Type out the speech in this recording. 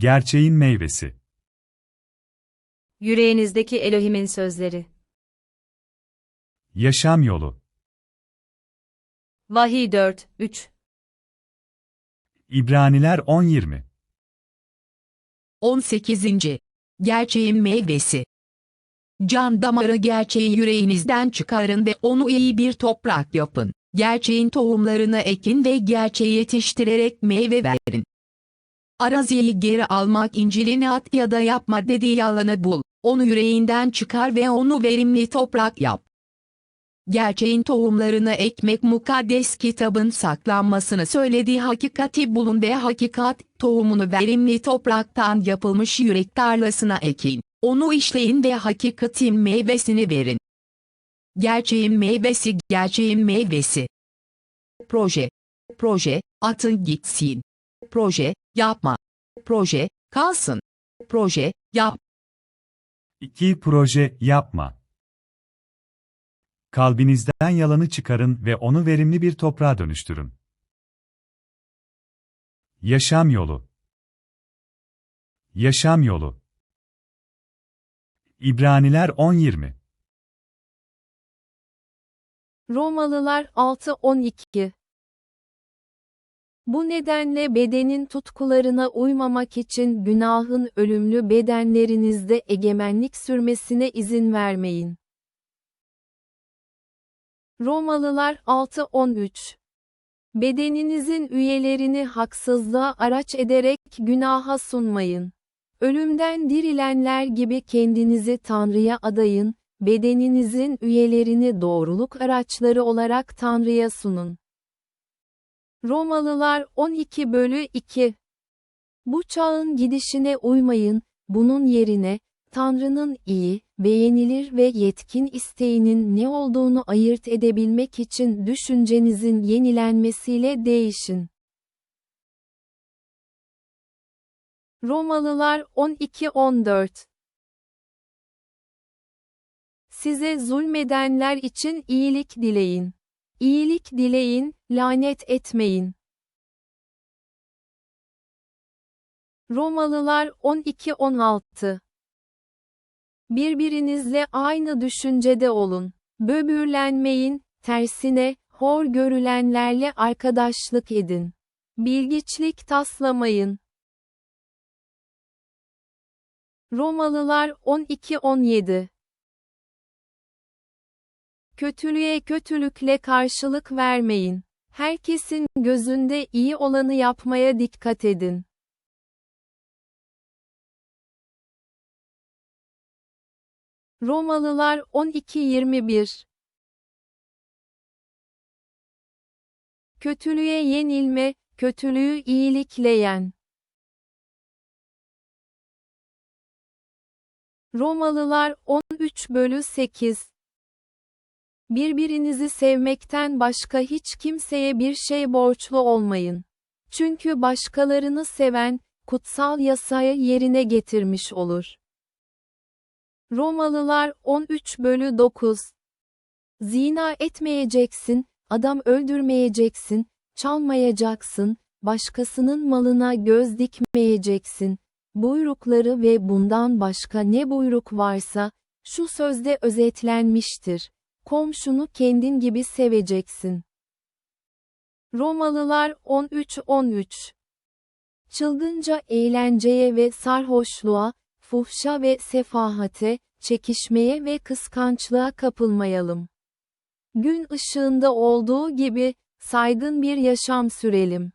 Gerçeğin meyvesi. Yüreğinizdeki Elohim'in sözleri. Yaşam yolu. Vahiy 4, 3. İbraniler 10-20. 18. Gerçeğin meyvesi. Can damarı gerçeği yüreğinizden çıkarın ve onu iyi bir toprak yapın. Gerçeğin tohumlarını ekin ve gerçeği yetiştirerek meyve verin. Araziyi geri almak İncil'ini at ya da yapma dediği yalanı bul. Onu yüreğinden çıkar ve onu verimli toprak yap. Gerçeğin tohumlarını ekmek mukaddes kitabın saklanmasını söylediği hakikati bulun ve hakikat tohumunu verimli topraktan yapılmış yürek tarlasına ekin. Onu işleyin ve hakikatin meyvesini verin. Gerçeğin meyvesi, gerçeğin meyvesi. Proje. Proje, atın gitsin. Proje, yapma. Proje, kalsın. Proje, yap. 2. Proje yapma. Kalbinizden yalanı çıkarın ve onu verimli bir toprağa dönüştürün. Yaşam yolu. Yaşam yolu. İbraniler 10-20. Romalılar 6-12 Bu nedenle bedenin tutkularına uymamak için günahın ölümlü bedenlerinizde egemenlik sürmesine izin vermeyin. Romalılar 6-13 Bedeninizin üyelerini haksızlığa araç ederek günaha sunmayın. Ölümden dirilenler gibi kendinizi Tanrı'ya adayın, bedeninizin üyelerini doğruluk araçları olarak Tanrı'ya sunun. Romalılar 12 bölü 2 Bu çağın gidişine uymayın, bunun yerine, Tanrı'nın iyi, beğenilir ve yetkin isteğinin ne olduğunu ayırt edebilmek için düşüncenizin yenilenmesiyle değişin. Romalılar 12-14 Size zulmedenler için iyilik dileyin. İyilik dileyin, lanet etmeyin. Romalılar 12-16 Birbirinizle aynı düşüncede olun. Böbürlenmeyin, tersine, hor görülenlerle arkadaşlık edin. Bilgiçlik taslamayın. Romalılar 12-17 Kötülüğe kötülükle karşılık vermeyin. Herkesin gözünde iyi olanı yapmaya dikkat edin. Romalılar 12-21 Kötülüğe yenilme, kötülüğü iyilikle yen. Romalılar 13 bölü 8 Birbirinizi sevmekten başka hiç kimseye bir şey borçlu olmayın. Çünkü başkalarını seven, kutsal yasayı yerine getirmiş olur. Romalılar 13 bölü 9 Zina etmeyeceksin, adam öldürmeyeceksin, çalmayacaksın, başkasının malına göz dikmeyeceksin. Buyrukları ve bundan başka ne buyruk varsa, şu sözde özetlenmiştir. Komşunu kendin gibi seveceksin. Romalılar 13-13 Çılgınca eğlenceye ve sarhoşluğa, fuhşa ve sefahate, çekişmeye ve kıskançlığa kapılmayalım. Gün ışığında olduğu gibi, saygın bir yaşam sürelim.